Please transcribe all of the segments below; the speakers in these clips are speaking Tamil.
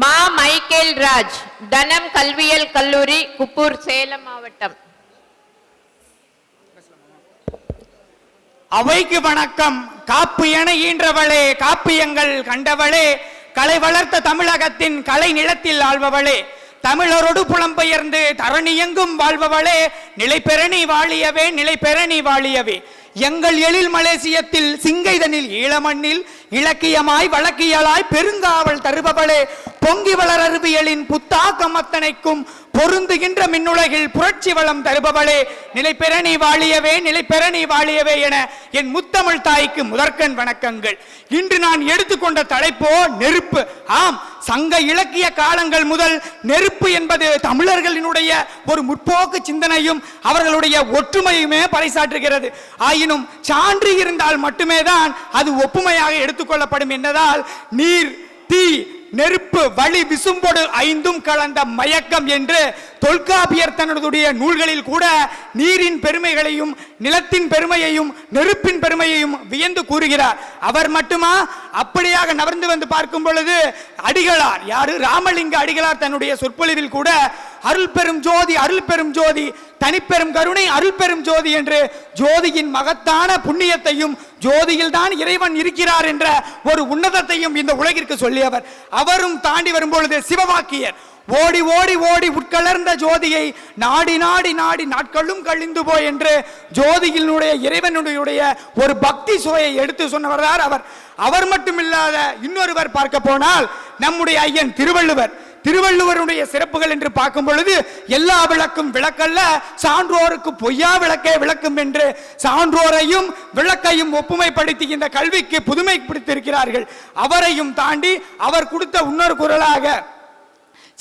மா மைக்கேல் ராஜ் தனம் கல்வியல் கல்லூரி குப்பூர் சேலம் மாவட்டம். அவைக்கு வணக்கம். காப்பு என ஈன்றவளே காப்பியங்கள் கண்டவளே கலை வளர்த்த தமிழகத்தின் கலை நிலத்தில் ஆழ்பவளே. தமிழரோடு புலம்பெயர்ந்து தரணியெங்கும் வாழ்பவளே. நிலைப்பெரணி வாழியவே நிலைப்பெரணி வாழியவே. எங்கள் எழில் மலேசியத்தில் சிங்கைதனில் ஈழமண்ணில் இலக்கியமாய் வழக்கியலாய் பெருங்காவல் தருபவளே. பொங்கி வளர் அறிவியலின் புத்தாக்கம் அத்தனைக்கும் பொருந்துகின்ற மின்னுலகில் புரட்சி வளம் தருபவளே. நிலைப்பெறணி வாழியவே நிலைப்பெறணி வாழியவே என என் முத்தமிழ் தாய்க்கு முதற்கண் வணக்கங்கள். இன்று நான் எடுத்துக்கொண்ட தலைப்போ நெருப்பு. ஆம் சங்க இலக்கிய காலங்கள் முதல் நெருப்பு என்பது தமிழர்களினுடைய ஒரு முற்போக்கு சிந்தனையும் அவர்களுடைய ஒற்றுமையுமே பறைசாற்றுகிறது. ஆயினும் சான்று இருந்தால் மட்டுமே தான் அது ஒப்புமையாக எடுத்துக்கொள்ளப்படும் என்பதால் நீர் தீ நெருப்பு வழி விசும்பொடு ஐந்தும் கலந்த மயக்கம் என்று தொல்காப்பியர் தன்னுடைய நூல்களில் கூட நீரின் பெருமைகளையும் நிலத்தின் பெருமையையும் நெருப்பின் பெருமையையும் வியந்து கூறுகிறார். அவர் மட்டுமா? அப்படியாக நகர்ந்து வந்து பார்க்கும் பொழுது அடிகளார். யாரு? ராமலிங்க அடிகளார் தன்னுடைய சொற்பொழிவில் கூட அருள் பெரும் ஜோதி அருள் பெரும் ஜோதி தனிப்பெரும் கருணை அருள் பெரும் ஜோதி என்று ஜோதியின் மகத்தான புண்ணியத்தையும் ஜோதியில் தான் இறைவன் இருக்கிறார் என்ற ஒரு உன்னதத்தையும் இந்த உலகிற்கு சொல்லியவர். அவரும் தாண்டி வரும்பொழுது சிவவாக்கியர். ஓடி ஓடி ஓடி உட்கலர்ந்த ஜோதியை நாடி நாடி நாடி நாட்களும் கழிந்து போய் என்று ஜோதியினுடைய இறைவனுடைய ஒரு பக்தி சுவையை எடுத்து சொன்னவர்தான் அவர். அவர் மட்டுமில்லாத இன்னொருவர் பார்க்க போனால் நம்முடைய ஐயன் திருவள்ளுவர். திருவள்ளுவருடைய சிறப்புகள் என்று பார்க்கும் பொழுது எல்லா விளக்கும் விளக்கல்ல சான்றோருக்கு பொய்யா விளக்கே விளக்கும் என்று சான்றோரையும் விளக்கையும் ஒப்புமைப்படுத்தி இந்த கல்விக்கு புதுமை பிடித்திருக்கிறார்கள். அவரையும் தாண்டி அவர் கொடுத்த இன்னொரு குரலாக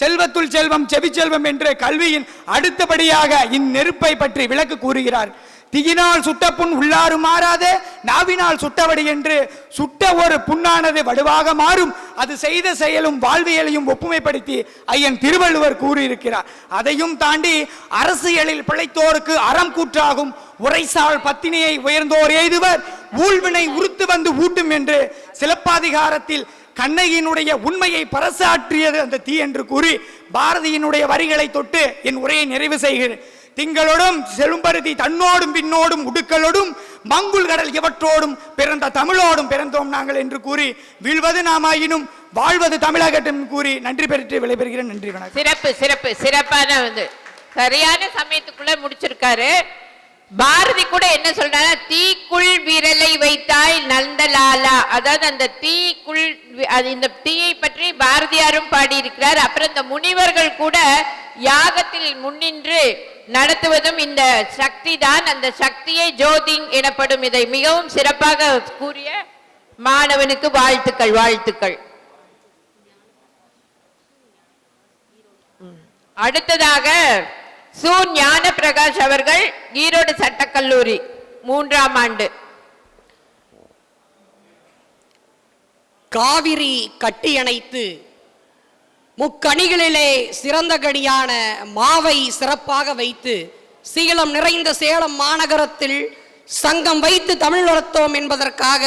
செல்வத்துள் செல்வம் செவிச்செல்வம் என்று கல்வியின் அடுத்தபடியாக இந்நெருப்பை பற்றி விளக்கு கூறுகிறார். தீயினால் சுட்ட புண் உள்ளாறு மாறாதே நாவினால் சுட்டவடி என்று சுட்ட ஒரு புண்ணானது வடுவாக மாறும். அது செய்த செயலும் வாழ்வியலையும் ஒப்புமைப்படுத்தி ஐயன் திருவள்ளுவர் கூறியிருக்கிறார். அதையும் தாண்டி அரசியலில் பிழைத்தோருக்கு அறம் கூற்றாகும். உரைசால் பத்தினியை உயர்ந்தோர் எய்துவர். ஊழ்வினை உறுத்து வந்து ஊட்டும் என்று சிலப்பாதிகாரத்தில் கண்ணகியினுடைய உண்மையை பரசாற்றியது அந்த தீ என்று கூறி பாரதியினுடைய வரிகளை தொட்டு என் உரையை நிறைவு செய்கிறேன். திங்களோடும் செழும்பருதி தன்னோடும் பின்னோடும் உடுக்களோடும் மங்குள் கடல் இவற்றோடும் பிறந்த தமிழோடும் பிறந்தோம் நாங்கள் என்று கூறி வீழ்வது நாமாயினும் வாழ்வது தமிழகட்டும் கூறி நன்றி பெற்று விளைபெறுகிறேன் நன்றி வணக்கம். சிறப்பு சிறப்பு சிறப்பான வந்து சரியான சமயத்துக்குள்ள முடிச்சிருக்காரு. பாரதி கூட என்ன சொல்றாரு தீக்குள் விரலை வைத்தாய் நந்தலாலா. அதாவது அந்த தீக்குள் அது இந்த தீயை பற்றி பாரதியாரும் பாடியிருக்கிறார். அப்புறம் இந்த முனிவர்கள் கூட யாகத்தில் முன்னின்று நடத்துவதும் இந்த சக்தி தான் அந்த சக்தியை ஜோதிங் எனப்படும். இதை மிகவும் சிறப்பாக கூறிய மாணவனுக்கு வாழ்த்துக்கள் வாழ்த்துக்கள். அடுத்ததாக சு ஞான பிரகாஷ் அவர்கள் ஈரோடு சட்டக்கல்லூரி மூன்றாம் ஆண்டு. காவிரி கட்டியணைத்து முக்கணிகளிலே சிறந்த கனியான மாவை சிறப்பாக வைத்து சீலம் நிறைந்த சேலம் மாநகரத்தில் சங்கம் வைத்து தமிழ் வளர்த்தோம் என்பதற்காக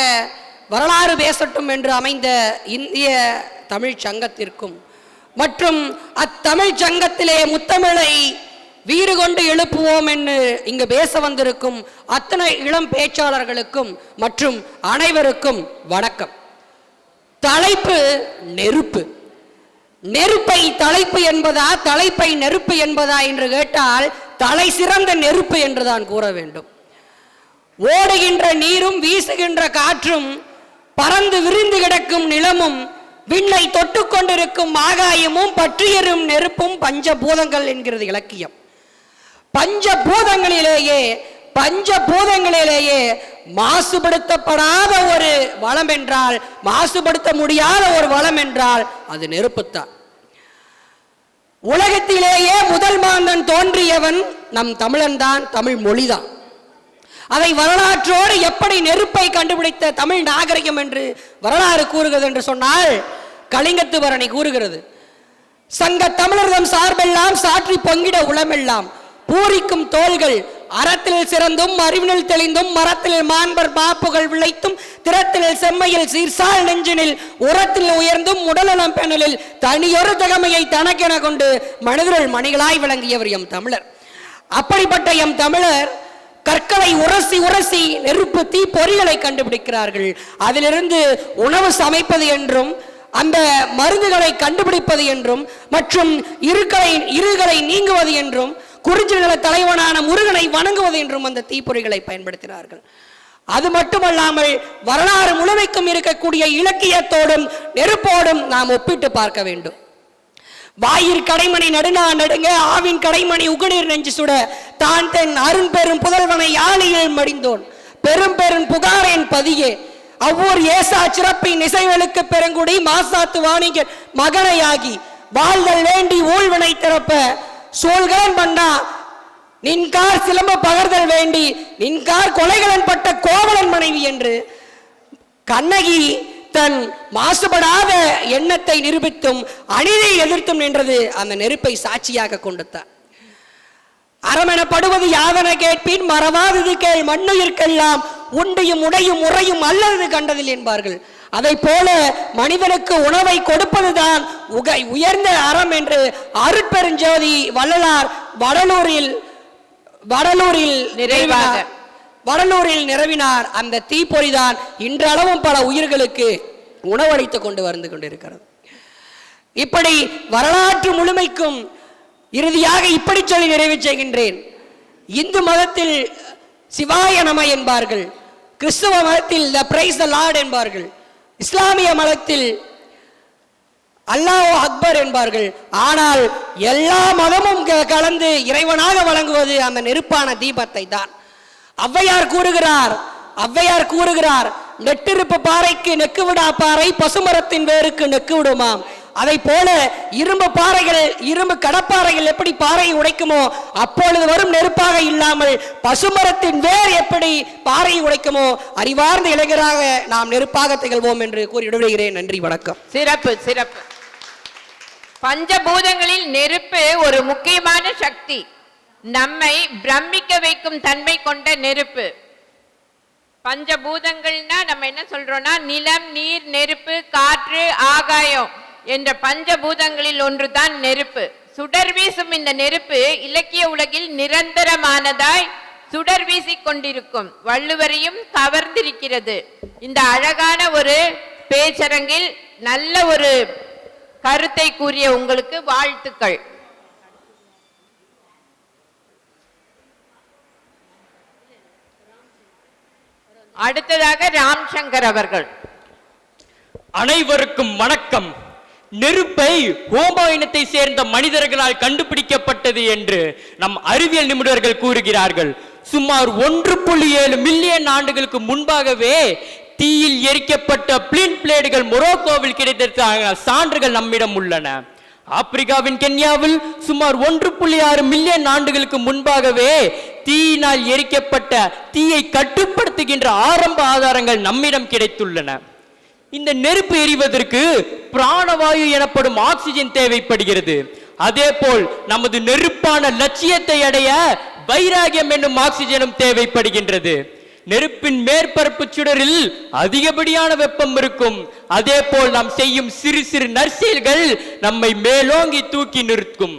வரலாறு பேசட்டும் என்று அமைந்த இந்திய தமிழ் சங்கத்திற்கும். மற்றும் அத்தமிழ் சங்கத்திலே முத்தமிழை வீறு கொண்டு எழுப்புவோம் என்று இங்கு பேச வந்திருக்கும் அத்தனை இளம் பேச்சாளர்களுக்கும் மற்றும் அனைவருக்கும் வணக்கம். தலைப்பு நெருப்பு. நெருப்பை தலைப்பு என்பதா தலைப்பை நெருப்பு என்பதா என்று கேட்டால் தலை சிறந்த நெருப்பு என்றுதான் கூற வேண்டும். ஓடுகின்ற நீரும் வீசுகின்ற காற்றும் பறந்து விரிந்து கிடக்கும் நிலமும் விண்ணை தொட்டு கொண்டிருக்கும் ஆகாயமும் பற்றியரும் நெருப்பும் பஞ்சபூதங்கள் என்கிறது இலக்கியம். பஞ்சபூதங்களிலேயே பஞ்சபூதங்களிலேயே மாசுபடுத்தப்படாத ஒரு வளம் என்றால் மாசுபடுத்த முடியாத ஒரு வளம் என்றால் அது நெருப்புத்தான் உலகத்திலேயே முதல் மாந்தன் தோன்றியவன் நம் தமிழன் தான் தமிழ் மொழிதான். அதை வரலாற்றோடு எப்படி நெருப்பை கண்டுபிடித்த தமிழ் நாகரிகம் என்று வரலாறு கூறுகிறது என்று சொன்னால் கலிங்கத்து பரணி கூறுகிறது. சங்க தமிழர்தம் சார்பெல்லாம் சாற்றி பொங்கிட உளமெல்லாம் பூரிக்கும் தோள்கள் அறத்தில் சிறந்தும் அறிவினில் தெளிந்தும் மரத்தில் மாண்பர் மாப்புகள் விளைத்தும் திறத்தில் செம்மையில் சீர்சால் நெஞ்சினில் உரத்தில் உயர்ந்தும் உடலனம் பேணலில் தனியொரு தகமையை தனக்கென கொண்டு மனிதர்கள் மணிகளாய் விளங்கியவர் எம் தமிழர். அப்படிப்பட்ட எம் தமிழர் கற்களை உரசி உரசி நெருப்பு தீ பொறிகளை கண்டுபிடிக்கிறார்கள். அதிலிருந்து உணவு சமைப்பது என்றும் அந்த மருந்துகளை கண்டுபிடிப்பது என்றும் மற்றும் இருகளை இருகளை நீங்குவது என்றும் குறிஞ்சிகள தலைவனான முருகனை வணங்குவது என்றும் அந்த தீப்பொறிகளை பயன்படுத்தினார்கள். அது மட்டுமல்லாமல் வரலாறு முழுமைக்கும் இருக்கக்கூடிய இலக்கியத்தோடும் நெருப்போடும் நாம் ஒப்பிட்டு பார்க்க வேண்டும். வாயிற் கடைமணி நடுநா நடுங்க ஆவின் கடைமணி உகுநீர் நெஞ்சு சுட தான் தென் அருண் பெரும் புதல்வனை யாழியில் மடிந்தோன். பெரும் பெரும் புகாரின் பதியே. அவ்வூர் ஏசா சிறப்பின் இசைவெளுக்கு பெருங்குடி மாசாத்து வாணிகர் மகனையாகி வாழ்தல் வேண்டி ஊழ்வினை திறப்ப சூழ்கலன் பண்டா. நின்கார் சிலம்ப பகர்தல் வேண்டி நின்கார் கொலைகளன் பட்ட கோவலன் மனைவி என்று. கண்ணகி தன் மாசுபடாத எண்ணத்தை நிரூபித்தும் அநீதியை எதிர்த்தும் நின்றது அந்த நெருப்பை சாட்சியாக கொண்டுத்தான் அறமெனப்படுவது யாதன கேட்பின் மறவாதது கேள் மண்ணுயிர்க்கெல்லாம் உண்டையும் உடையும் உறையும் அல்லது கண்டதில் என்பார்கள். அதை போல மனிதனுக்கு உணவை கொடுப்பதுதான் உக உயர்ந்த அறம் என்று அருட்பெருஞ்சோதி வள்ளலார் வடலூரில் வடலூரில் நிறைவாக. வடலூரில் நிறவினார். அந்த தீப்பொறிதான் இன்றளவும் பல உயிர்களுக்கு உணவளித்துக் கொண்டு வந்து கொண்டிருக்கிறது. இப்படி வரலாற்று முழுமைக்கும் இறுதியாக இப்படி சொல்லி நிறைவு செய்கின்றேன். இந்து மதத்தில் சிவாய நம என்பார்கள். கிறிஸ்துவ மதத்தில் த பிரைஸ் த லார்ட் என்பார்கள். இஸ்லாமிய மதத்தில் அல்லாஹ் அக்பர் என்பார்கள். ஆனால் எல்லா மதமும் க- கலந்து இறைவனாக வழங்குவது அந்த நெருப்பான தீபத்தை தான் ஔவையார் கூறுகிறார் ஔவையார் கூறுகிறார் நெட்டிருப்பு பாறைக்கு நெக்கு விடா பாறை பசுமரத்தின் வேருக்கு நெக்கு விடுமாம் அதை போல இரும்பு பாறைகள் இரும்பு கடப்பாறைகள் எப்படி பாறையை உடைக்குமோ அப்பொழுது வரும் நெருப்பாக இல்லாமல் பசுமரத்தின் வேர் எப்படி பாறையை உடைக்குமோ அறிவார்ந்த இளைஞராக நாம் நெருப்பாக திகழ்வோம் என்று கூறி விடுகிறேன் நன்றி வணக்கம். சிறப்பு சிறப்பு. பஞ்சபூதங்களில் நெருப்பு ஒரு முக்கியமான சக்தி. நம்மை பிரமிக்க வைக்கும் தன்மை கொண்ட நெருப்பு. பஞ்சபூதங்கள்னா நம்ம என்ன சொல்றோம்னா நிலம் நீர் நெருப்பு காற்று ஆகாயம். என்ற பஞ்சபூதங்களில் ஒன்றுதான் நெருப்பு. சுடர் வீசும் இந்த நெருப்பு இலக்கிய உலகில் நிரந்தரமானதாய் சுடர் வீசிக் கொண்டிருக்கும். வள்ளுவரையும் கவர்ந்திருக்கிறது. இந்த அழகான ஒரு பேச்சரங்கில் நல்ல ஒரு கருத்தை கூறிய உங்களுக்கு வாழ்த்துக்கள். அடுத்ததாக ராம் சங்கர் அவர்கள். அனைவருக்கும் வணக்கம். நெருப்பை ஹோமோ இனத்தை சேர்ந்த மனிதர்களால் கண்டுபிடிக்கப்பட்டது என்று நம் அறிவியல் நிபுணர்கள் கூறுகிறார்கள். சுமார் ஒன்று புள்ளி ஏழு மில்லியன் ஆண்டுகளுக்கு முன்பாகவே தீயில் எரிக்கப்பட்ட பிளின் பிளேடுகள் மொரோக்கோவில் கிடைத்த சான்றுகள் நம்மிடம் உள்ளன. ஆப்பிரிக்காவின் கென்யாவில் சுமார் ஒன்று புள்ளி ஆறு மில்லியன் ஆண்டுகளுக்கு முன்பாகவே தீயினால் எரிக்கப்பட்ட தீயை கட்டுப்படுத்துகின்ற ஆரம்ப ஆதாரங்கள் நம்மிடம் கிடைத்துள்ளன. இந்த நெருப்பு எரிவதற்கு பிராணவாயு எனப்படும் ஆக்சிஜன் தேவைப்படுகிறது. அதேபோல் நமது நெருப்பான லட்சியத்தை அடைய வைராகியம் என்னும் ஆக்சிஜனும் தேவைப்படுகின்றது. நெருப்பின் மேற்பரப்பு சுடரில் அதிகப்படியான வெப்பம் இருக்கும். அதே போல் நாம் செய்யும் சிறு சிறு நற்செயல்கள் நம்மை மேலோங்கி தூக்கி நிறுத்தும்.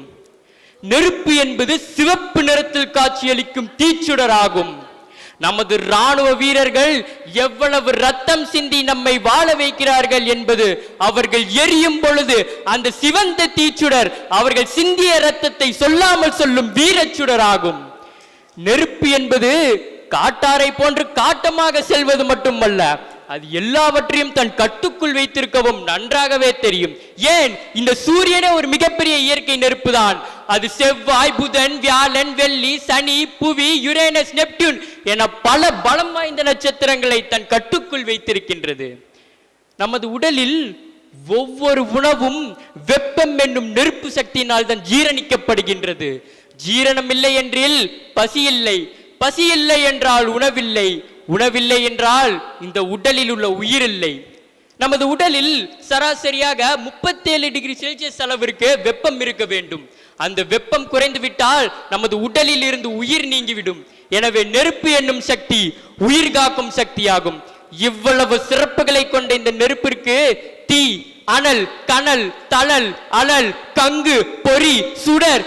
நெருப்பு என்பது சிவப்பு நிறத்தில் காட்சியளிக்கும் தீச்சுடராகும். நமது ராணுவ வீரர்கள் எவ்வளவு ரத்தம் சிந்தி நம்மை வாழ வைக்கிறார்கள் என்பது அவர்கள் எரியும் பொழுது அந்த சிவந்த தீச்சுடர் அவர்கள் சிந்திய ரத்தத்தை சொல்லாமல் சொல்லும் வீரச்சுடராகும். நெருப்பு என்பது காட்டாரை போன்று காட்டமாக செல்வது மட்டுமல்ல அது எல்லாவற்றையும் தன் கட்டுக்குள் வைத்திருக்கவும் நன்றாகவே தெரியும். ஏன்? இந்த சூரியனே ஒரு மிகப்பெரிய இயற்கை நெருப்பு தான் அது செவ்வாய் புதன் வியாழன் வெள்ளி சனி புவி யுரேனஸ் நெப்டியூன் என பல பலம் வாய்ந்த நட்சத்திரங்களை தன் கட்டுக்குள் வைத்திருக்கின்றது. நமது உடலில் ஒவ்வொரு உணவும் வெப்பம் என்னும் நெருப்பு சக்தியினால் தான் ஜீரணிக்கப்படுகின்றது. ஜீரணம் இல்லை என்றில் பசி இல்லை. பசி இல்லை என்றால் உணவில்லை. உணவில்லை என்றால் இந்த உடலில் உள்ள உயிர் இல்லை நமது உடலில் சராசரியாக முப்பத்தேழு டிகிரி செல்சியஸ் அளவிற்கு வெப்பம் இருக்க வேண்டும். அந்த வெப்பம் குறைந்து விட்டால் நமது உடலில் இருந்து உயிர் நீங்கிவிடும். எனவே நெருப்பு என்னும் சக்தி உயிர் காக்கும் சக்தியாகும். இவ்வளவு சிறப்புகளை கொண்ட இந்த நெருப்பிற்கு தீ அனல் கனல் தளல் அனல் கங்கு பொறி சுடர்